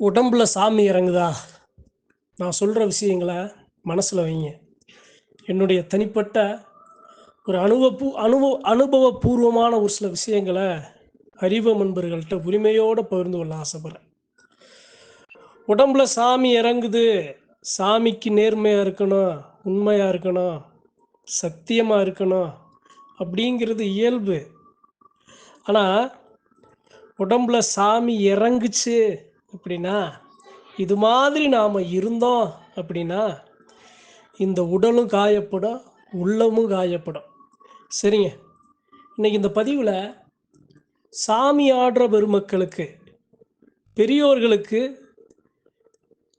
உடம்புல சாமி இறங்குதா? நான் சொல்கிற விஷயங்களை மனசில் வைங்க. என்னுடைய தனிப்பட்ட ஒரு அனுபவ அனுபவ அனுபவபூர்வமான ஒரு சில விஷயங்களை அறிவ நண்பர்கள்ட்ட உரிமையோடு பகிர்ந்து கொள்ள ஆசைப்பட்றேன். உடம்புல சாமி இறங்குது. சாமிக்கு நேர்மையாக இருக்கணும் உண்மையாக இருக்கணும் சத்தியமாக இருக்கணும் அப்படிங்கிறது இயல்பு. ஆனால் உடம்புல சாமி இறங்குச்சு அப்படின்னா இது மாதிரி நாம் இருந்தோம் அப்படின்னா இந்த உடலும் காயப்படும் உள்ளமும் காயப்படும். சரிங்க. இன்னைக்கு இந்த பதிவில் சாமி ஆடுற பெருமக்களுக்கு பெரியோர்களுக்கு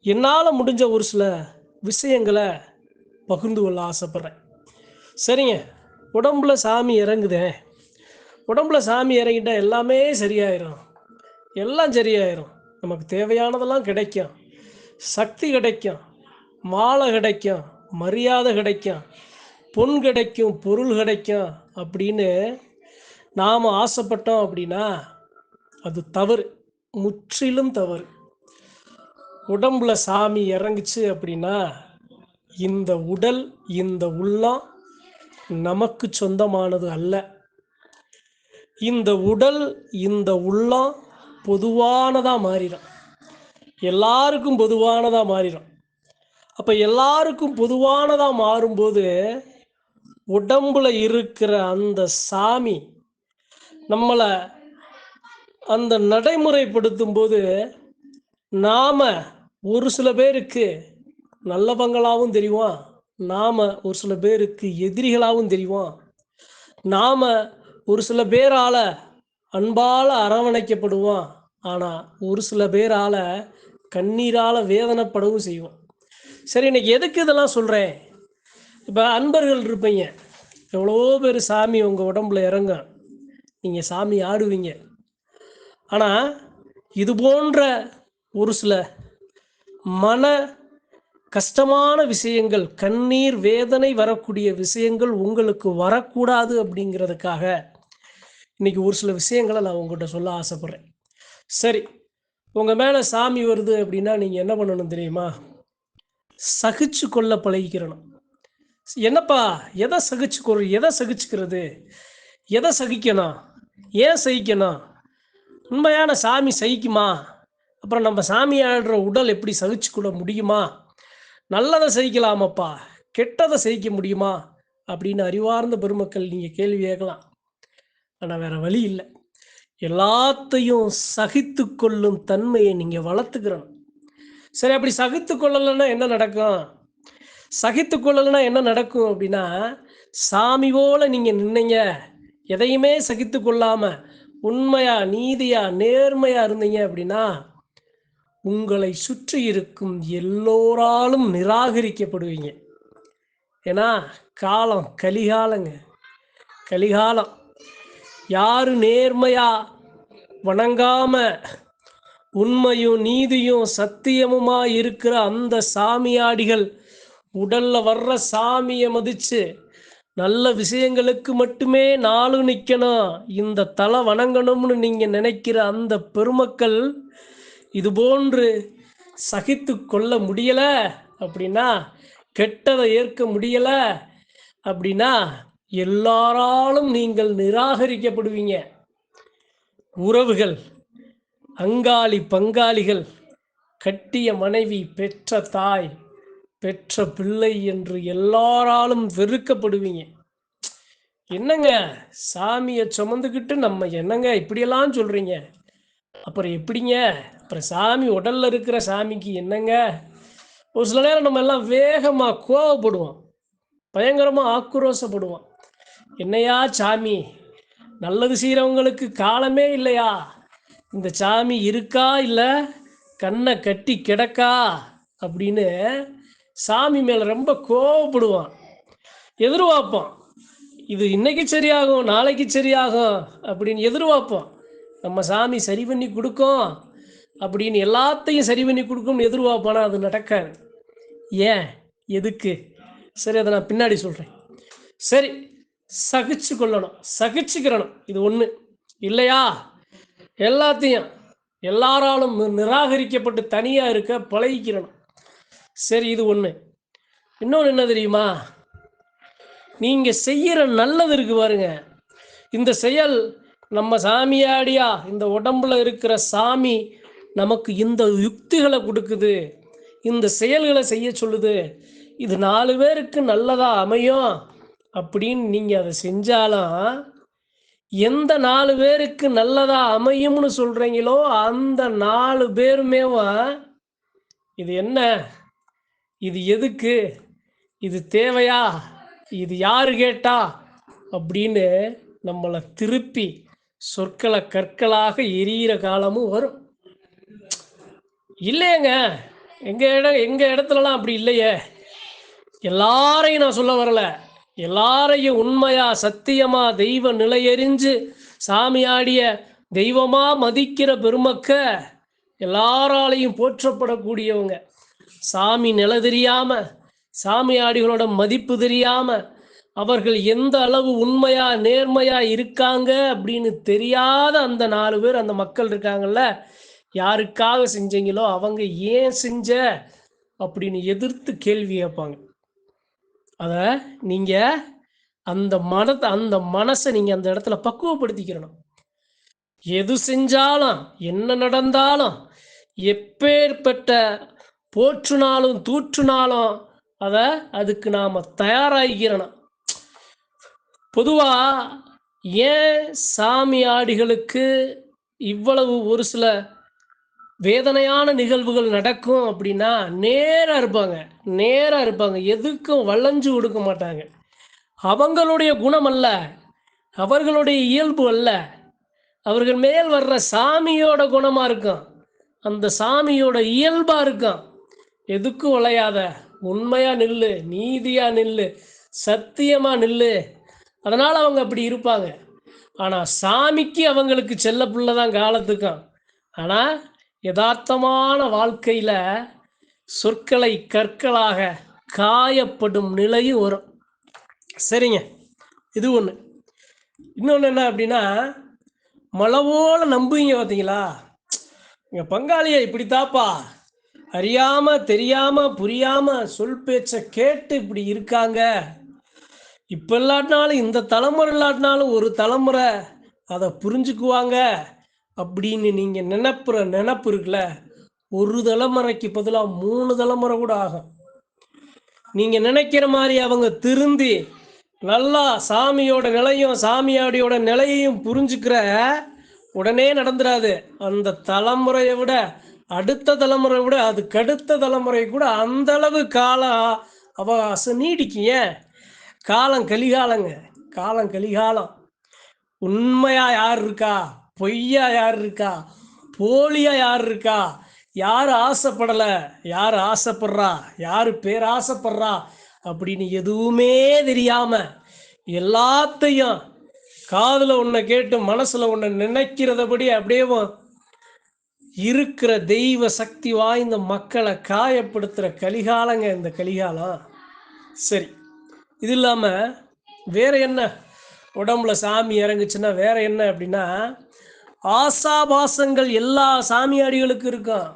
என்னால் முடிஞ்ச ஒரு சில விஷயங்களை பகிர்ந்து கொள்ள ஆசைப்பட்றேன். சரிங்க. உடம்புல சாமி இறங்குதே. உடம்புல சாமி இறங்கிட்டா எல்லாமே சரியாயிரும். எல்லாம் சரியாயிரும். நமக்கு தேவையானதெல்லாம் கிடைக்கும். சக்தி கிடைக்கும். மாலை கிடைக்கும். மரியாதை கிடைக்கும். பொன் கிடைக்கும். பொருள் கிடைக்கும். அப்படின்னு நாம் ஆசைப்பட்டோம் அப்படின்னா அது தவறு. முற்றிலும் தவறு. உடம்புல சாமி இறங்குச்சு அப்படின்னா இந்த உடல் இந்த உள்ளம் நமக்கு சொந்தமானது அல்ல. இந்த உடல் இந்த உள்ளம் பொதுவானதாக மாறிடும். எல்லாருக்கும் பொதுவானதாக மாறிடும். அப்போ எல்லாருக்கும் பொதுவானதாக மாறும்போது உடம்புல இருக்கிற அந்த சாமி நம்மளை அந்த நடைமுறைப்படுத்தும் போது நாம் ஒரு சில பேருக்கு நல்லவங்களாகவும் தெரியும் நாம் ஒரு சில பேருக்கு எதிரிகளாகவும் தெரியும் நாம் ஒரு சில பேரால் அன்பால் அரவணைக்கப்படுவோம் ஆனால் ஒரு சில பேரால் கண்ணீரால் வேதனைப்படவும் செய்வோம் சரி இன்னைக்கு எதுக்கு இதெல்லாம் சொல்கிறேன் இப்போ அன்பர்கள் இருப்பீங்க. எவ்வளோ பேர் சாமி உங்கள் உடம்புல இறங்கும் நீங்கள் சாமி ஆடுவீங்க. ஆனால் இது போன்ற ஒரு சில மன கஷ்டமான விஷயங்கள் கண்ணீர் வேதனை வரக்கூடிய விஷயங்கள் உங்களுக்கு வரக்கூடாது அப்படிங்கிறதுக்காக இன்னைக்கு ஒரு சில விஷயங்களை நான் உங்கள்கிட்ட சொல்ல ஆசைப்பட்றேன். சரி உங்கள் மேலே சாமி வருது அப்படின்னா நீங்கள் என்ன பண்ணணும் தெரியுமா? சகிச்சு கொள்ள பழகிக்கிறணும் என்னப்பா எதை சகிச்சு கொள் எதை சகிச்சுக்கிறது? எதை சகிக்கணும்? ஏன் சகிக்கணும்? உண்மையான சாமி சகிக்குமா? அப்புறம் நம்ம சாமி ஆடுற உடல் எப்படி சகிச்சு கொள்ள முடியுமா? நல்லதை சகிக்கலாமப்பா கெட்டதை சகிக்க முடியுமா? அப்படின்னு அறிவார்ந்த பெருமக்கள் நீங்கள் கேள்வி கேட்கலாம். ஆனால் வேற வழி இல்லை. எல்லாத்தையும் சகித்து கொள்ளும் தன்மையை நீங்கள் வளர்த்துக்கிறணும். சரி அப்படி சகித்து கொள்ளலைன்னா என்ன நடக்கும்? சகித்து கொள்ளலைன்னா என்ன நடக்கும் அப்படின்னா சாமி போல நீங்கள் நின்னீங்க. எதையுமே சகித்து கொள்ளாம உண்மையா நீதியா நேர்மையா இருந்தீங்க அப்படின்னா உங்களை சுற்றி இருக்கும் எல்லோராலும் நிராகரிக்கப்படுவீங்க. ஏன்னா காலம் கலிகாலங்க. கலிகாலம். யாரு நேர்மையா வணங்காம உண்மையும் நீதியும் சத்தியமுமா இருக்கிற அந்த சாமியாடிகள் உடல்ல வர்ற சாமியை மதிச்சு நல்ல விஷயங்களுக்கு மட்டுமே நாளும் நிற்கணும் இந்த தலை வணங்கணும்னு நீங்க நினைக்கிற அந்த பெருமக்கள் இது போன்று சகித்து கொள்ள முடியல அப்படின்னா கெட்டதை ஏற்க முடியல அப்படின்னா எல்லாராலும் நீங்கள் நிராகரிக்கப்படுவீங்க. உறவுகள் அங்காளி பங்காளிகள் கட்டிய மனைவி பெற்ற தாய் பெற்ற பிள்ளை என்று எல்லாராலும் வெறுக்கப்படுவீங்க. என்னங்க? சாமியை சுமந்துக்கிட்டு நம்ம என்னங்க இப்படியெல்லாம் சொல்கிறீங்க அப்புறம் எப்படிங்க? அப்புறம் சாமி உடலில் இருக்கிற சாமிக்கு என்னங்க? ஒரு சில நேரம் நம்ம எல்லாம் வேகமாக கோவப்படுவோம். பயங்கரமாக ஆக்ரோஷப்படுவோம். என்னையா சாமி? நல்லது செய்கிறவங்களுக்கு காலமே இல்லையா? இந்த சாமி இருக்கா இல்லை? கண்ணை கட்டி கிடக்கா? அப்படின்னு சாமி மேலே ரொம்ப கோவப்படுவான். எதிர்பார்ப்போம் இது இன்னைக்கு சரியாகும் நாளைக்கு சரியாகும் அப்படின்னு எதிர்பார்ப்போம் நம்ம சாமி சரி பண்ணி கொடுக்கும் அப்படின்னு எல்லாத்தையும் சரி பண்ணி கொடுக்கும்னு எதிர்பார்ப்பானா? அது நடக்காது. ஏன்? எதுக்கு? சரி அதை நான் பின்னாடி சொல்கிறேன் சரி சகிச்சு கொள்ளணும் சகிச்சுக்கிறணும். இது ஒன்று இல்லையா? எல்லாத்தையும் எல்லாராலும் நிராகரிக்கப்பட்டு தனியாக இருக்க பழகிக்கிறணும். சரி இது ஒன்று இன்னொன்று என்ன தெரியுமா? நீங்கள் செய்கிற நல்லது இருக்கு பாருங்க. இந்த செயல் நம்ம சாமியாடியா இந்த உடம்புல இருக்கிற சாமி நமக்கு இந்த யுக்திகளை கொடுக்குது. இந்த செயல்களை செய்ய சொல்லுது. இது நாலு பேருக்கு நல்லதாக அமையும். அப்படின்னு நீங்கள் அதை செஞ்சாலும் எந்த நாலு பேருக்கு நல்லதா அமையும்னு சொல்கிறீங்களோ அந்த நாலு பேருமேவா இது என்ன? இது எதுக்கு? இது தேவையா? இது யாரு கேட்டா? அப்படின்னு நம்மளை திருப்பி சொற்களை கற்களாக எரியிற காலமும் வரும். இல்லையேங்க. எங்கள் இடம் எங்கள் இடத்துலலாம் அப்படி இல்லையே. எல்லாரையும் நான் சொல்ல வரலை. எல்லாரையும் உண்மையா சத்தியமா தெய்வ நிலையறிஞ்சு சாமி ஆடிய தெய்வமா மதிக்கிற பெருமக்க எல்லாராலையும் போற்றப்படக்கூடியவங்க. சாமி நில தெரியாம சாமியாடிகளோட மதிப்பு தெரியாம அவர்கள் எந்த அளவு உண்மையா நேர்மையா இருக்காங்க அப்படின்னு தெரியாத அந்த நாலு பேர் அந்த மக்கள் இருக்காங்கல்ல யாருக்காக செஞ்சீங்களோ அவங்க ஏன் செஞ்ச அப்படின்னு எதிர்த்து கேள்வி கேட்பாங்க. அதை நீங்கள் அந்த மனத்தை அந்த மனசை நீங்கள் அந்த இடத்துல பக்குவப்படுத்திக்கிறணும் எது செஞ்சாலும் என்ன நடந்தாலும் எப்பேற்பட்ட போற்றுனாலும் தூற்றுனாலும் அதை அதுக்கு நாம் தயாராகிக்கிறணும் பொதுவாக ஏன் சாமி ஆடிகளுக்கு இவ்வளவு ஒரு சில வேதனையான நிகழ்வுகள் நடக்கும் அப்படின்னா நேராக இருப்பாங்க. நேராக இருப்பாங்க. எதுக்கும் வளைஞ்சு கொடுக்க மாட்டாங்க. அவங்களுடைய குணம் அல்ல. அவர்களுடைய இயல்பு அல்ல. அவர்கள் மேல் வர்ற சாமியோட குணமாக இருக்கும் அந்த சாமியோட இயல்பாக இருக்கும் எதுக்கும் விளையாத. உண்மையாக நில்லு. நீதியாக நில்லு. சத்தியமாக நில்லு. அதனால் அவங்க அப்படி இருப்பாங்க. ஆனால் சாமிக்கு அவங்களுக்கு செல்ல புள்ள தான் காலத்துக்கும் ஆனால் யதார்த்தமான வாழ்க்கையில் சொற்களை கற்களாக காயப்படும் நிலையும் வரும். சரிங்க. இது ஒன்று இன்னொன்று என்ன அப்படின்னா மலவோல நம்புவீங்க பார்த்தீங்களா எங்கள் பங்காளியை இப்படித்தாப்பா. அறியாமல் தெரியாமல் புரியாமல் சொல் பேச்சை கேட்டு இப்படி இருக்காங்க. இப்போ இல்லாட்டினாலும் இந்த தலைமுறை இல்லாட்டினாலும் ஒரு தலைமுறை அதை புரிஞ்சுக்குவாங்க. அப்படின்னு நீங்கள் நினைப்புற நினப்பு இருக்குல்ல? ஒரு தலைமுறைக்கு பதிலாக மூணு தலைமுறை கூட ஆகும். நீங்கள் நினைக்கிற மாதிரி அவங்க திருந்தி நல்லா சாமியோட நிலையும் சாமியாடியோட நிலையையும் புரிஞ்சுக்கிற உடனே நடந்துடாது அந்த தலைமுறையை விட அடுத்த தலைமுறை விட அதுக்கு அடுத்த தலைமுறை கூட அந்த அளவு காலம் அவகாசம் நீடிக்குங்க காலம் கலிகாலங்க. காலம் கலிகாலம். உண்மையா யார் இருக்கா? பொய்யா யார் இருக்கா போலியா யார் இருக்கா யார் ஆசைப்படலை? யார் ஆசைப்படுறா? யார் பேராசைப்படுறா அப்படின்னு எதுவுமே தெரியாம எல்லாத்தையும் காதில் ஒன்றை கேட்டு மனசில் ஒன்றை நினைக்கிறதபடி அப்படியே இருக்கிற தெய்வ சக்தி வாய்ந்த மக்களை காயப்படுத்துகிற கலிகாலங்க இந்த கலிகாலம். சரி இது இல்லாமல் வேற என்ன? உடம்புல சாமி இறங்குச்சுன்னா வேற என்ன அப்படின்னா ஆசாபாசங்கள் எல்லா சாமியாடிகளுக்கு இருக்கும்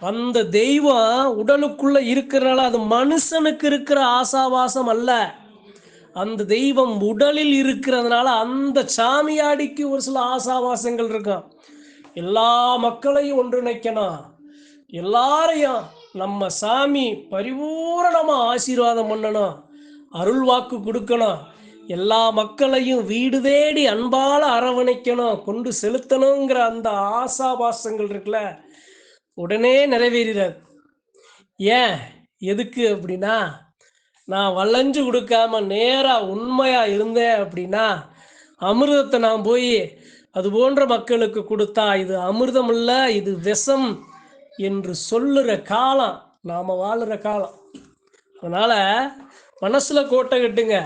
அந்த தெய்வம் உடலுக்குள்ள இருக்கிறனால அது மனுஷனுக்கு இருக்கிற ஆசாபாசம் அல்ல. அந்த தெய்வம் உடலில் இருக்கிறதுனால அந்த சாமியாடிக்கு ஒரு சில ஆசாபாசங்கள் இருக்கும் எல்லா மக்களையும் ஒன்றிணைக்கணும். எல்லாரையும் நம்ம சாமி பரிபூரணமாக ஆசீர்வாதம் பண்ணணும். அருள்வாக்கு கொடுக்கணும். எல்லா மக்களையும் வீடு தேடி அன்பால அரவணைக்கணும் கொண்டு செலுத்தணுங்கிற அந்த ஆசாபாசங்கள் இருக்குல்ல உடனே நிறைவேறாது ஏன்? எதுக்கு அப்படின்னா நான் வளைஞ்சு கொடுக்காம நேராக உண்மையாக இருந்தேன் அப்படின்னா அமிர்தத்தை நான் போய் அது போன்ற மக்களுக்கு கொடுத்தா இது அமிர்தம் இல்லை இது விஷம் என்று சொல்லுற காலம் நாம் வாழுற காலம். அதனால் மனசில் கோட்டை கட்டுங்க.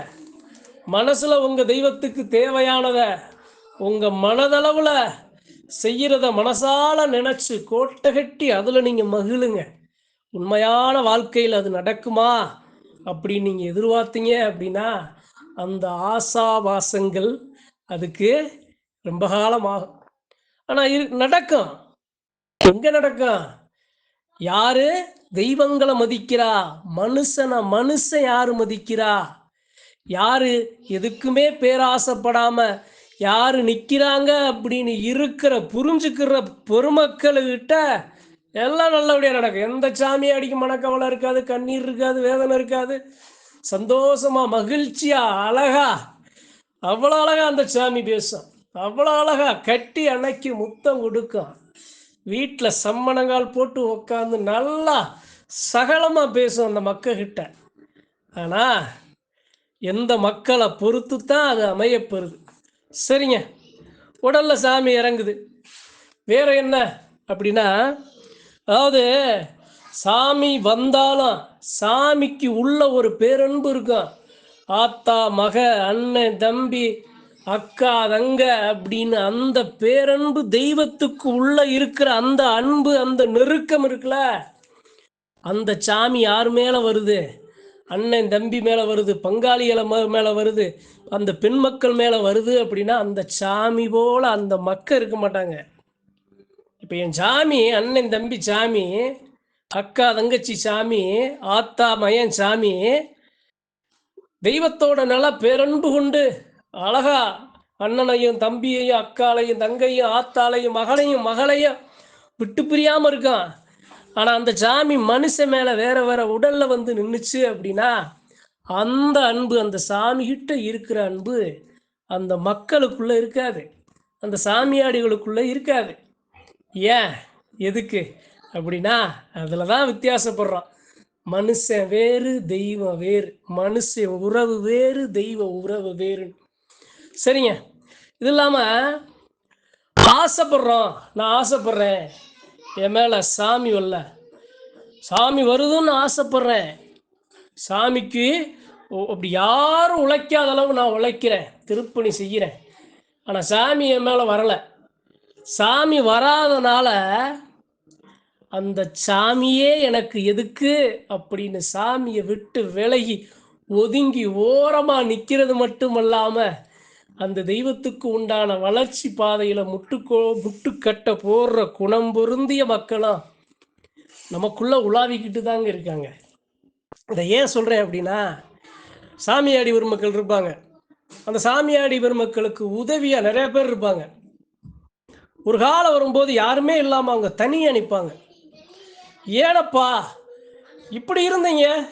மனசில் உங்கள் தெய்வத்துக்கு தேவையானத உங்கள் மனதளவில் செய்கிறத மனசால நினச்சி கோட்டை கட்டி அதில் நீங்கள் மகிழுங்க. உண்மையான வாழ்க்கையில் அது நடக்குமா அப்படின்னு நீங்கள் எதிர்பார்த்தீங்க அப்படின்னா அந்த ஆசாவாசங்கள் அதுக்கு ரொம்ப காலமாகும். ஆனால் இரு நடக்கும். எங்கே நடக்கும்? யாரு தெய்வங்களை மதிக்கிறா? மனுஷனை மனுஷன் யாரு மதிக்கிறா? யாரு எதுக்குமே பேராசைப்படாம யாரு நிக்கிறாங்க அப்படின்னு இருக்கிற புரிஞ்சுக்கிற பொறுமக்கள்கிட்ட எல்லாம் நல்லபடியாக நடக்கும். எந்த சாமியை அடிக்கும்? மனக்கவலை இருக்காது கண்ணீர் இருக்காது வேதனை இருக்காது. சந்தோஷமா மகிழ்ச்சியா அழகா அவ்வளோ அழகா அந்த சாமி பேசும் அவ்வளோ அழகா கட்டி அணைக்கி முத்தம் கொடுக்கும். வீட்டில் சம்மணங்கால் போட்டு உட்காந்து நல்லா சகலமாக பேசும் அந்த மக்கள்கிட்ட. ஆனால் எந்த மக்களை பொறுத்து தான் அது அமையப்பெறுது சரிங்க. உடல்ல சாமி இறங்குது. வேற என்ன அப்படின்னா அதாவது சாமி வந்தாலும் சாமிக்கு உள்ள ஒரு பேரன்பு இருக்கும் ஆத்தா மக அண்ணன் தம்பி அக்கா தங்க அப்படின்னு அந்த பேரன்பு தெய்வத்துக்கு உள்ள இருக்கிற அந்த அன்பு அந்த நெருக்கம் இருக்குல்ல? அந்த சாமி யார் மேல வருது? அண்ணன் தம்பி மேலே வருது பங்காளிகளை ம- வருது அந்த பெண் மக்கள் மேலே வருது அப்படின்னா அந்த சாமி போல அந்த மக்கள் இருக்க மாட்டாங்க. இப்போ என் சாமி அண்ணன் தம்பி சாமி அக்கா தங்கச்சி சாமி ஆத்தா மயன் சாமி தெய்வத்தோட நல்லா பேரன்பு கொண்டு அழகா அண்ணனையும் தம்பியையும் அக்காலையும் தங்கையும் ஆத்தாலையும் மகளையும் மகளையும் விட்டு பிரியாமல் இருக்கான். ஆனால் அந்த சாமி மனுஷன் மேலே வேற வேற உடல்ல வந்து நின்றுச்சு அப்படின்னா அந்த அன்பு அந்த சாமிகிட்ட இருக்கிற அன்பு அந்த மக்களுக்குள்ள இருக்காது. அந்த சாமியாடிகளுக்குள்ள இருக்காது. ஏன்? எதுக்கு? அப்படின்னா அதில் தான் வித்தியாசப்படுறோம் மனுஷன் வேறு தெய்வம் வேறு. மனுஷன் உறவு வேறு தெய்வ உறவு வேறு சரிங்க. இது இல்லாமல் ஆசைப்படுறோம். நான் ஆசைப்படுறேன். என் மேலே சாமி வரல. சாமி வருதுன்னு ஆசைப்படுறேன். சாமிக்கு அப்படி யாரும் உழைக்காத அளவு நான் உழைக்கிறேன். திருப்பணி செய்கிறேன். ஆனால் சாமி என் மேலே வரலை. சாமி வராதனால அந்த சாமியே எனக்கு எதுக்கு அப்படின்னு சாமியை விட்டு விலகி ஒதுங்கி ஓரமாக நிற்கிறது மட்டும் இல்லாமல் அந்த தெய்வத்துக்கு உண்டான வளர்ச்சி பாதையில முட்டுக்கோ முட்டுக்கட்ட போடுற குணம் பொருந்திய மக்களும் நமக்குள்ள உலாவிக்கிட்டு தாங்க இருக்காங்க. இதை ஏன் சொல்றேன் அப்படின்னா சாமியாடி பெருமக்கள் இருப்பாங்க. அந்த சாமியாடி பெருமக்களுக்கு உதவியா நிறைய பேர் இருப்பாங்க. ஒரு காலம் வரும்போது யாருமே இல்லாம அவங்க தனியா நிற்பாங்க ஏனப்பா இப்படி இருந்தீங்க.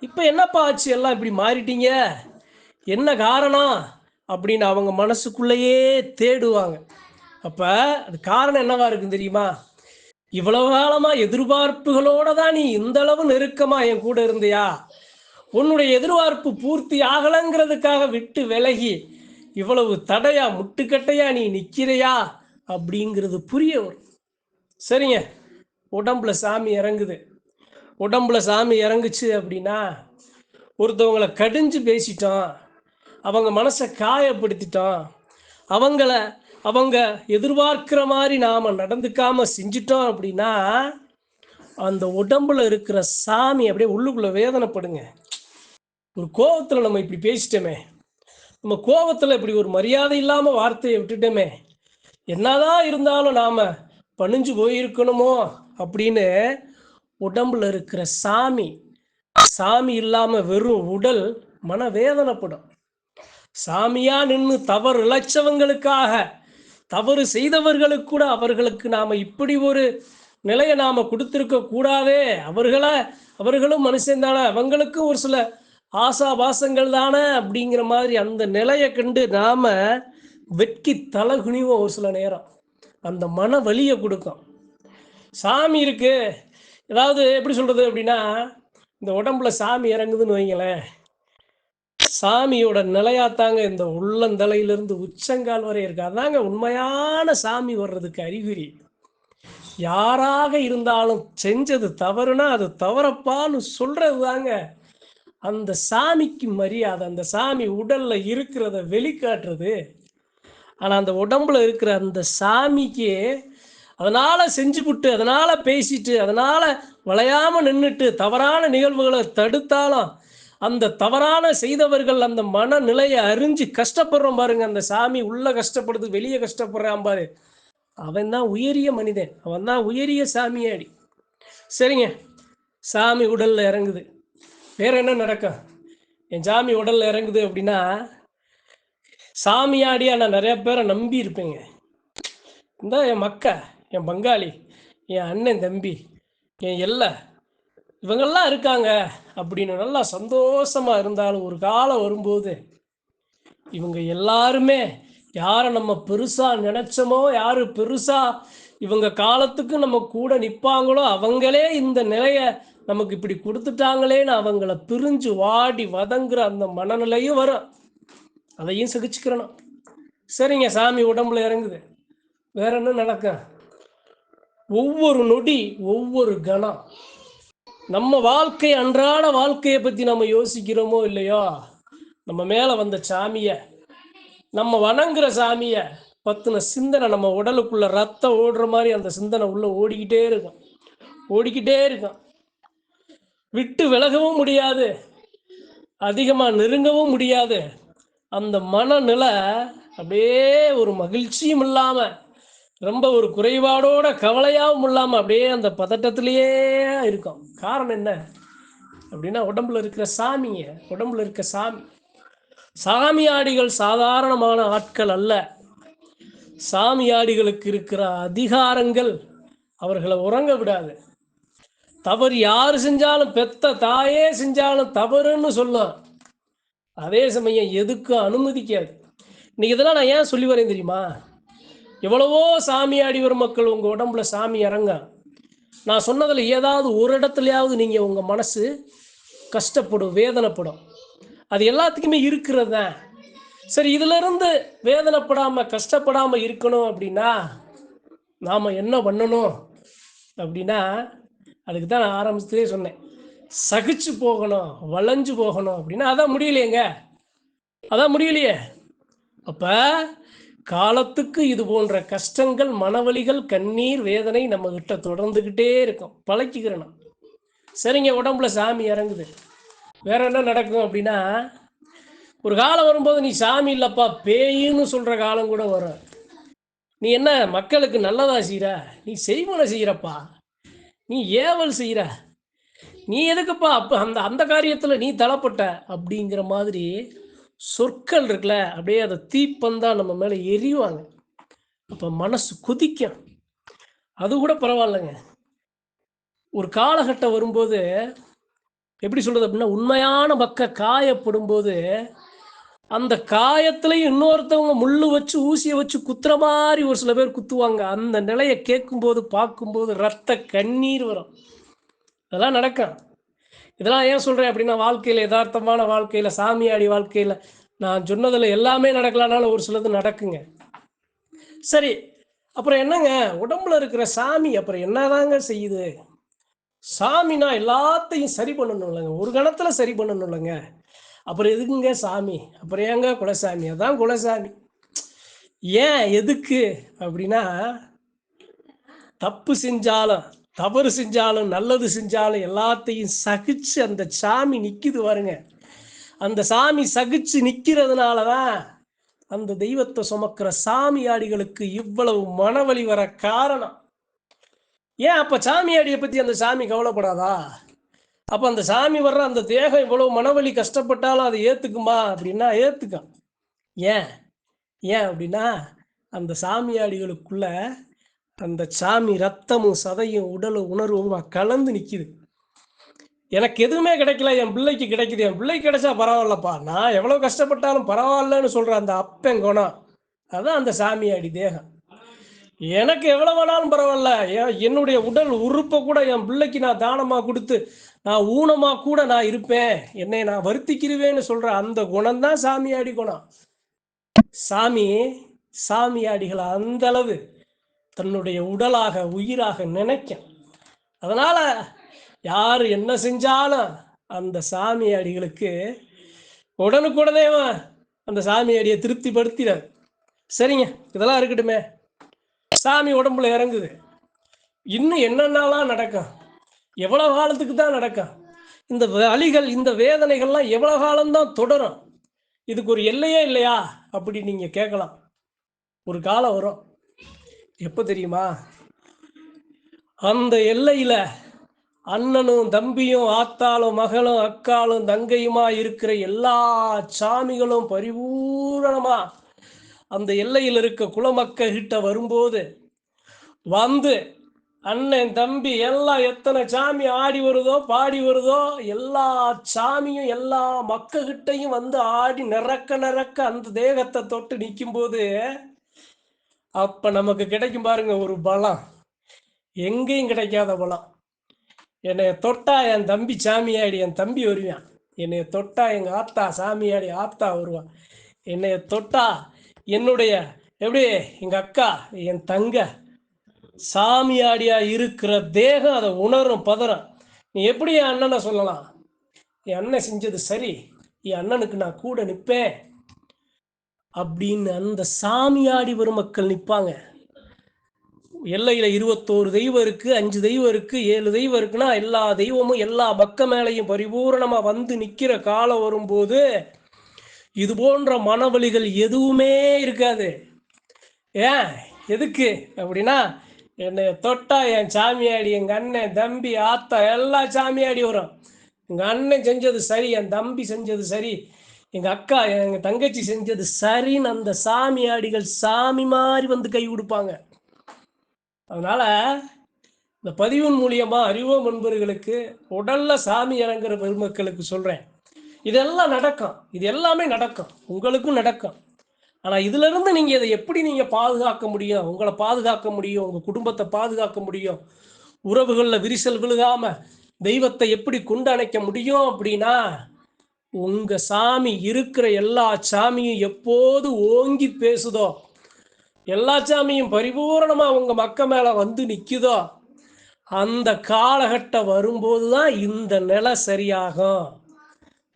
இப்போ என்னப்பா ஆச்சு? எல்லாம் இப்படி மாறிட்டீங்க. என்ன காரணம்? அப்படின்னு அவங்க மனசுக்குள்ளேயே தேடுவாங்க. அப்போ அது காரணம் என்னவா இருக்கும் தெரியுமா? இவ்வளவு காலமா எதிர்பார்ப்புகளோட தான் நீ இந்த அளவு நெருக்கமா என் கூட இருந்தியா? உன்னுடைய எதிர்பார்ப்பு பூர்த்தி ஆகலைங்கிறதுக்காக விட்டு விலகி இவ்வளவு தடையா முட்டுக்கட்டையா நீ நிற்கிறையா அப்படிங்கிறது புரிய வரும். சரிங்க. உடம்புல சாமி இறங்குது. உடம்புல சாமி இறங்குச்சு அப்படின்னா ஒருத்தவங்களை கடிஞ்சு பேசிட்டோம். அவங்க மனசை காயப்படுத்திட்டோம் அவங்கள அவங்க எதிர்பார்க்கிற மாதிரி நாம் நடந்துக்காம செஞ்சிட்டோம் அப்படின்னா அந்த உடம்புல இருக்கிற சாமி அப்படியே உள்ளுக்குள்ள வேதனைப்படுங்க. ஒரு கோபத்தில் நம்ம இப்படி பேசிட்டோமே நம்ம கோபத்தில் இப்படி ஒரு மரியாதை இல்லாமல் வார்த்தையை விட்டுட்டோமே என்னதான் இருந்தாலும் நாம் பணிஞ்சு போயிருக்கணுமோ அப்படின்னு உடம்புல இருக்கிற சாமி சாமி இல்லாமல் வெறும் உடல் மன வேதனைப்படும் சாமியா நின்று தவறு இழைச்சவங்களுக்காக தவறு செய்தவர்களுக்கு கூட அவர்களுக்கு நாம் இப்படி ஒரு நிலையை நாம் கொடுத்துருக்க கூடாதே. அவர்கள அவர்களும் மனுஷன் தானே. அவங்களுக்கும் ஒரு சில ஆசாபாசங்கள் தானே அப்படிங்கிற மாதிரி அந்த நிலையை கண்டு நாம் வெட்கி தலகுனிவோம் ஒரு சில நேரம். அந்த மன வலியை கொடுக்கும். சாமி இருக்குது ஏதாவது எப்படி சொல்கிறது அப்படின்னா இந்த உடம்புல சாமி இறங்குதுன்னு வைங்களேன். சாமியோட நிலையாத்தாங்க இந்த உள்ளந்தலையிலிருந்து உச்சங்கால் வரை இருக்கு. அதாங்க உண்மையான சாமி வர்றதுக்கு அறிகுறி. யாராக இருந்தாலும் செஞ்சது தவறுனா அது தவறப்பான்னு சொல்றது தாங்க அந்த சாமிக்கு மரியாதை அந்த சாமி உடல்ல இருக்கிறத வெளிக்காட்டுறது. ஆனா அந்த உடம்புல இருக்கிற அந்த சாமிக்கு அதனால செஞ்சுப்புட்டு அதனால பேசிட்டு அதனால வளையாம நின்றுட்டு தவறான நிகழ்வுகளை தடுத்தாலும் அந்த தவறான செய்தவர்கள் அந்த மனநிலையை அறிஞ்சு கஷ்டப்படுறோம் பாருங்க. அந்த சாமி உள்ள கஷ்டப்படுது வெளியே கஷ்டப்படுறான் பாரு. அவன் தான் உயரிய மனிதன். அவன் தான் உயரிய சாமியாடி. சரிங்க. சாமி உடல்ல இறங்குது. வேற என்ன நடக்கும்? என் சாமி உடல்ல இறங்குது அப்படின்னா சாமியாடியா நான் நிறைய பேரை நம்பி இருப்பேங்க. இந்த என் மக்கா என் பங்காளி என் அண்ணன் தம்பி என் எல்லை. இவங்கெல்லாம் இருக்காங்க அப்படின்னு நல்லா சந்தோஷமா இருந்தாலும் ஒரு காலம் வரும்போது இவங்க எல்லாருமே யாரை நம்ம பெருசா நினைச்சோமோ யாரு பெருசா இவங்க காலத்துக்கு நம்ம கூட நிற்பாங்களோ அவங்களே இந்த நிலைய நமக்கு இப்படி கொடுத்துட்டாங்களேன்னு அவங்கள பிரிஞ்சு வாடி வதங்குற அந்த மனநிலையும் வரும். அதையும் சகிச்சுக்கிறணும். சரிங்க சாமி உடம்புல இறங்குது. வேற என்ன நடக்கும்? ஒவ்வொரு நொடி ஒவ்வொரு கணம். நம்ம வாழ்க்கை அன்றாட வாழ்க்கையை பத்தி நம்ம யோசிக்கிறோமோ இல்லையோ? நம்ம மேல வந்த சாமிய நம்ம வணங்குற சாமிய பத்தின சிந்தனை நம்ம உடலுக்குள்ள ரத்தம் ஓடுற மாதிரி அந்த சிந்தனை உள்ள ஓடிக்கிட்டே இருக்கும். ஓடிக்கிட்டே இருக்கும். விட்டு விலகவும் முடியாது. அதிகமா நெருங்கவும் முடியாது. அந்த மனநிலை அப்படியே ஒரு மகிழ்ச்சியும் இல்லாமல் ரொம்ப ஒரு குறைபாடோட கவலையாகவும் இல்லாம அப்படியே அந்த பதட்டத்திலேயே இருக்கும். காரணம் என்ன? அப்படின்னா உடம்புல இருக்கிற சாமிங்க உடம்புல இருக்க சாமி. சாமியாடிகள் சாதாரணமான ஆட்கள் அல்ல. சாமியாடிகளுக்கு இருக்கிற அதிகாரங்கள் அவர்களை உறங்க விடாது. தவறு யார் செஞ்சாலும் பெத்த தாயே செஞ்சாலும் தவறுன்னு சொல்லும் அதே சமயம் எதுக்கும் அனுமதிக்காது. இன்னைக்கு இதெல்லாம் நான் ஏன் சொல்லி வரேன் தெரியுமா? எவ்வளவோ சாமியாடி வரும் மக்கள் உங்கள் உடம்புல சாமி இறங்க. நான் சொன்னதில் ஏதாவது ஒரு இடத்துலையாவது நீங்கள் உங்கள் மனசு கஷ்டப்படும் வேதனைப்படும். அது எல்லாத்துக்குமே இருக்கிறது தான். சரி இதிலிருந்து வேதனைப்படாமல் கஷ்டப்படாமல் இருக்கணும் அப்படின்னா நாம் என்ன பண்ணணும் அப்படின்னா அதுக்கு தான் நான் ஆரம்பத்திலே சொன்னேன். சகிச்சு போகணும் வளைஞ்சு போகணும் அப்படின்னா அதான் முடியலையேங்க. அதான் முடியலையே. அப்போ காலத்துக்கு இது போன்ற கஷ்டங்கள் மனவலிகள் கண்ணீர் வேதனை நம்ம கிட்ட தொடர்ந்துக்கிட்டே இருக்கும் பழக்கிக்கிறணும் சரிங்க உடம்புல சாமி இறங்குது. வேற என்ன நடக்கும் அப்படின்னா ஒரு காலம் வரும்போது நீ சாமி இல்லப்பா பேயின்னு சொல்ற காலம் கூட வரும் நீ என்ன மக்களுக்கு நல்லதா செய்கிற நீ செய்வனை செய்கிறப்பா நீ ஏவல் செய்கிற நீ எதுக்குப்பா அப்போ அந்த அந்த காரியத்தில் நீ தளப்பட்ட? அப்படிங்கிற மாதிரி சொற்கள் இருக்குல்ல அப்படியே அதை தீப்பந்தா நம்ம மேலே எரிவாங்க அப்போ மனசு குதிக்கும். அது கூட பரவாயில்லைங்க. ஒரு காலகட்டம் வரும்போது எப்படி சொல்றது அப்படின்னா உண்மையான பக்க காயப்படும் போது அந்த காயத்துலயும் இன்னொருத்தவங்க முள்ளு வச்சு ஊசியை வச்சு குத்துற மாதிரி ஒரு சில பேர் குத்துவாங்க. அந்த நிலையை கேட்கும்போது பார்க்கும்போது ரத்த கண்ணீர் வரும். அதெல்லாம் நடக்கும். இதெல்லாம் ஏன் சொல்றேன் அப்படின்னா வாழ்க்கையில யதார்த்தமான வாழ்க்கையில சாமியாடி வாழ்க்கையில நான் சொன்னதுல எல்லாமே நடக்கலனாலும் ஒரு சிலது நடக்குங்க. சரி அப்புறம் என்னங்க? உடம்புல இருக்கிற சாமி அப்புறம் என்னதாங்க செய்யுது? சாமினா எல்லாத்தையும் சரி பண்ணணும் இல்லைங்க. ஒரு கணத்துல சரி பண்ணணும் இல்லைங்க. அப்புறம் எதுக்குங்க சாமி? அப்புறம் ஏங்க குலசாமி? அதான் குலசாமி. ஏன் எதுக்கு? அப்படின்னா தப்பு செஞ்சாலும் தவறு செஞ்சாலும் நல்லது செஞ்சாலும் எல்லாத்தையும் சகிச்சு அந்த சாமி நிற்கிது வருங்க அந்த சாமி சகிச்சு நிற்கிறதுனால தான் அந்த தெய்வத்தை சுமக்கிற சாமியாடிகளுக்கு இவ்வளவு மனவலி வர காரணம். ஏன் அப்போ சாமியாடியை பற்றி அந்த சாமி கவலைப்படாதா? அப்போ அந்த சாமி வர்ற அந்த தேகம் இவ்வளவு மனவலி கஷ்டப்பட்டாலும் அதை ஏற்றுக்குமா அப்படின்னா ஏற்றுக்கும் ஏன்? ஏன் அப்படின்னா அந்த சாமியாடிகளுக்குள்ள அந்த சாமி ரத்தமும் சதையும் உடலும் உணர்வும் கலந்து நிற்கிது எனக்கு எதுவுமே கிடைக்கல என் பிள்ளைக்கு கிடைக்குது. என் பிள்ளைக்கு கிடைச்சா பரவாயில்லப்பா. நான் எவ்வளோ கஷ்டப்பட்டாலும் பரவாயில்லன்னு சொல்கிற அந்த அப்பன் குணம். அதான் அந்த சாமியாடி தேகம். எனக்கு எவ்வளோ வேணாலும் பரவாயில்ல. என்னுடைய உடல் உறுப்பை கூட என் பிள்ளைக்கு நான் தானமாக கொடுத்து நான் ஊனமாக கூட நான் இருப்பேன். என்னை நான் வருத்திக்கிருவேன்னு சொல்கிற அந்த குணம்தான் சாமியாடி குணம். சாமி சாமியாடிகளை அந்த அளவு. தன்னுடைய உடலாக உயிராக நினைக்கும். அதனால் யார் என்ன செஞ்சாலும் அந்த சாமியாடிகளுக்கு உடனுக்குடனே அவன் அந்த அடியை திருப்திப்படுத்தினார் சரிங்க இதெல்லாம் இருக்கட்டுமே. சாமி உடம்புல இறங்குது. இன்னும் என்னென்னலாம் நடக்கும்? எவ்வளோ காலத்துக்கு தான் நடக்கும்? இந்த வலிகள் இந்த வேதனைகள்லாம் எவ்வளோ காலம்தான் தொடரும்? இதுக்கு ஒரு எல்லையே இல்லையா? அப்படி நீங்கள் கேட்கலாம். ஒரு காலம் வரும். எப்போ தெரியுமா? அந்த எல்லையில அண்ணனும் தம்பியும் ஆத்தாளும் மகளும் அக்காலும் தங்கையுமா இருக்கிற எல்லா சாமிகளும் பரிபூரணமா அந்த எல்லையில் இருக்க குலமக்க கிட்ட வரும்போது வந்து அண்ணன் தம்பி எல்லாம் எத்தனை சாமி ஆடி வருதோ பாடி வருதோ எல்லா சாமியும் எல்லா மக்ககிட்டையும் வந்து ஆடி நிறக்க நிறக்க அந்த தேகத்தை தொட்டு நிற்கும்போது அப்ப நமக்கு கிடைக்கும் பாருங்க ஒரு பலம். எங்கேயும் கிடைக்காத பலம். என்னைய தொட்டா என் தம்பி சாமியாடி என் தம்பி வருவான். என்னைய தொட்டா எங்க ஆத்தா சாமியாடி ஆத்தா வருவான். என்னைய தொட்டா என்னுடைய எப்படி எங்க அக்கா என் தங்க சாமியாடியா இருக்கிற தேகம் அதை உணரும் பதறம். நீ எப்படி என் அண்ணனை சொல்லலாம்? என் அண்ணன் செஞ்சது சரி. என் அண்ணனுக்கு நான் கூட நிற்பேன் அப்படின்னு அந்த சாமியாடி வரும் மக்கள் நிற்பாங்க எல்லையில் இருபத்தோரு தெய்வம் இருக்கு அஞ்சு தெய்வம் இருக்கு ஏழு தெய்வம் இருக்குன்னா எல்லா தெய்வமும் எல்லா பக்க மேலையும் பரிபூரணமாக வந்து நிற்கிற காலம் வரும்போது இது போன்ற மனவழிகள் எதுவுமே இருக்காது. ஏன்? எதுக்கு? அப்படின்னா என்னை தொட்டா என் சாமியாடி எங்க அண்ணன் தம்பி ஆத்தா எல்லா சாமியாடி வரும். எங்கள் அண்ணன் செஞ்சது சரி என் தம்பி செஞ்சது சரி எங்கள் அக்கா எங்கள் தங்கச்சி செஞ்சது சரின்னு அந்த சாமியாடிகள் சாமி மாதிரி வந்து கை கொடுப்பாங்க அதனால இந்த பதிவின் மூலியமா அறிவோம் நண்பர்களுக்கு உடல்ல சாமி இறங்குற பெருமக்களுக்கு சொல்றேன். இதெல்லாம் நடக்கும். இது எல்லாமே நடக்கும். உங்களுக்கும் நடக்கும். ஆனா இதுல இருந்து நீங்க இதை எப்படி நீங்க பாதுகாக்க முடியும்? உங்களை பாதுகாக்க முடியும்? உங்க குடும்பத்தை பாதுகாக்க முடியும்? உறவுகளில் விரிசல் விழுகாம தெய்வத்தை எப்படி கொண்டு அணைக்க முடியும் அப்படின்னா உங்க சாமி இருக்கிற எல்லா சாமியும் எப்போது ஓங்கி பேசுதோ எல்லா சாமியும் பரிபூரணமா உங்க மக்க மேல வந்து நிக்குதோ அந்த காலகட்டம் வரும்போது தான் இந்த நிலை சரியாகும்.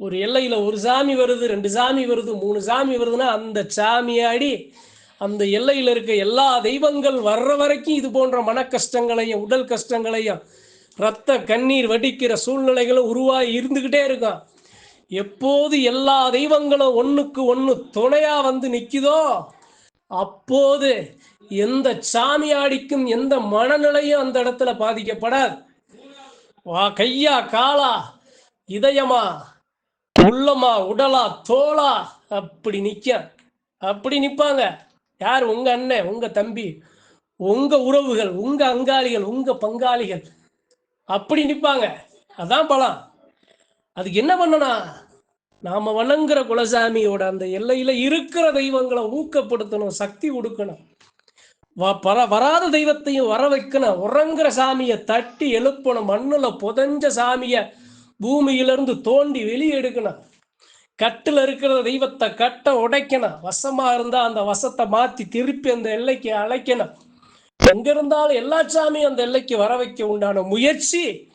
ஒரு எல்லையில் ஒரு சாமி வருது ரெண்டு சாமி வருது மூணு சாமி வருதுன்னா அந்த சாமியாடி அந்த எல்லையில் இருக்க எல்லா தெய்வங்கள் வர்ற வரைக்கும் இது போன்ற மன கஷ்டங்களையும் உடல் கஷ்டங்களையும் ரத்த கண்ணீர் வடிக்கிற சூழ்நிலைகளும் உருவாகி இருந்துக்கிட்டே இருக்கும். எப்போது எல்லா தெய்வங்களும் ஒன்றுக்கு ஒன்று துணையா வந்து நிற்குதோ அப்போது எந்த சாமியாடிக்கும் எந்த மனநிலையும் அந்த இடத்துல பாதிக்கப்படாது. வா கையா காலா இதயமா உள்ளமா உடலா தோளா அப்படி நிற்க அப்படி நிற்பாங்க யார்? உங்க அண்ணன் உங்க தம்பி உங்க உறவுகள் உங்க அங்காளிகள் உங்க பங்காளிகள் அப்படி நிற்பாங்க அதான் பலம். அதுக்கு என்ன பண்ணனா நாம வணங்குற குலசாமியோட அந்த எல்லையில இருக்கிற தெய்வங்களை ஊக்கப்படுத்தணும் சக்தி கொடுக்கணும். வ- வராத தெய்வத்தையும் வர வைக்கணும். உறங்குற சாமியை தட்டி எழுப்பணும். மண்ணுல புதஞ்ச சாமிய பூமியிலிருந்து தோண்டி வெளியே எடுக்கணும். கட்டுல இருக்கிற தெய்வத்தை கட்ட உடைக்கணும். வசமா இருந்தா அந்த வசத்தை மாத்தி திருப்பி அந்த எல்லைக்கு அழைக்கணும். எங்க இருந்தாலும் எல்லா சாமியும் அந்த எல்லைக்கு வர வைக்க உண்டான முயற்சி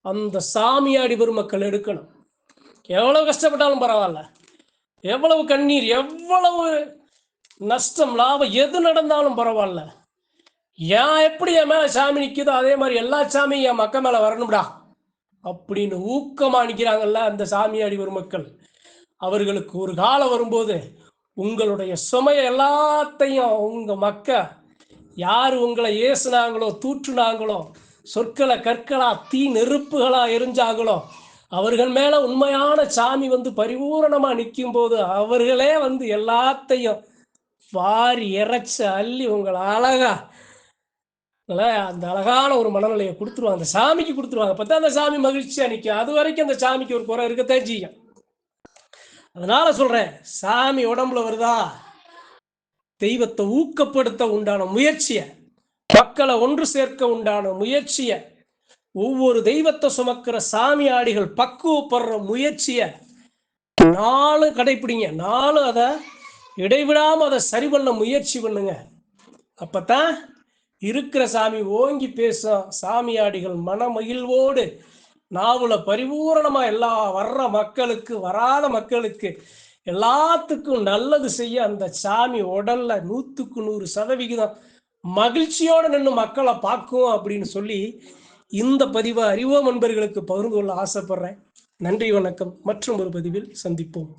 அந்த சாமியாடி பெருமக்கள் எடுக்கணும். எவ்வளவு கஷ்டப்பட்டாலும் பரவாயில்ல. எவ்வளவு கண்ணீர் எவ்வளவு நஷ்டம் லாபம் எது நடந்தாலும் பரவாயில்ல. ஏன் எப்படி என் மேலே சாமி நிற்குதோ அதே மாதிரி எல்லா சாமியும் என் மக்கள் மேலே வரணும்டா. அப்படின்னு ஊக்கமாக நிற்கிறாங்கல்ல அந்த சாமியாடி ஒரு மக்கள் அவர்களுக்கு ஒரு காலம் வரும்போது உங்களுடைய சுமைய எல்லாத்தையும் உங்கள் மக்கள் யார் உங்களை ஏசுனாங்களோ தூற்றுனாங்களோ சொற்களை கற்களா தீ நெருப்புகளா எரிஞ்சாங்களோ அவர்கள் மேல உண்மையான சாமி வந்து பரிபூரணமா நிற்கும் போது அவர்களே வந்து எல்லாத்தையும் வாரி இறைச்சு அள்ளி உங்களை அழகா அந்த அழகான ஒரு மனநிலையை கொடுத்துருவாங்க. அந்த சாமிக்கு கொடுத்துருவாங்க. பார்த்தா அந்த சாமி மகிழ்ச்சியா நிற்கும் அது வரைக்கும் அந்த சாமிக்கு ஒரு குறை இருக்கத்தான் செய்யும். அதனால சொல்றேன் சாமி உடம்புல வருதா? தெய்வத்தை ஊக்கப்படுத்த உண்டான முயற்சியை மக்களை ஒன்று சேர்க்க உண்டான முயற்சியை ஒவ்வொரு தெய்வத்தை சுமக்கிற சாமியாடிகள் பக்குவப்படுற முயற்சிய நாலு கடைப்பிடிங்க. நாலு அதை இடைவிடாம அதை சரி பண்ண முயற்சி பண்ணுங்க. அப்பத்தான் இருக்கிற சாமி ஓங்கி பேசும் சாமியாடிகள் மனமகிழ்வோடு நாவல பரிபூரணமா எல்லா வர்ற மக்களுக்கு வராத மக்களுக்கு எல்லாத்துக்கும் நல்லது செய்ய அந்த சாமி உடல்ல நூத்துக்கு நூறு சதவிகிதம் மகிழ்ச்சியோட நின்று மக்களை பார்க்கும் அப்படின்னு சொல்லி இந்த பதிவை அறிவோம் நண்பர்களுக்கு பகிர்ந்து கொள்ள ஆசைப்படுறேன். நன்றி வணக்கம். மற்றும் ஒரு பதிவில் சந்திப்போம்.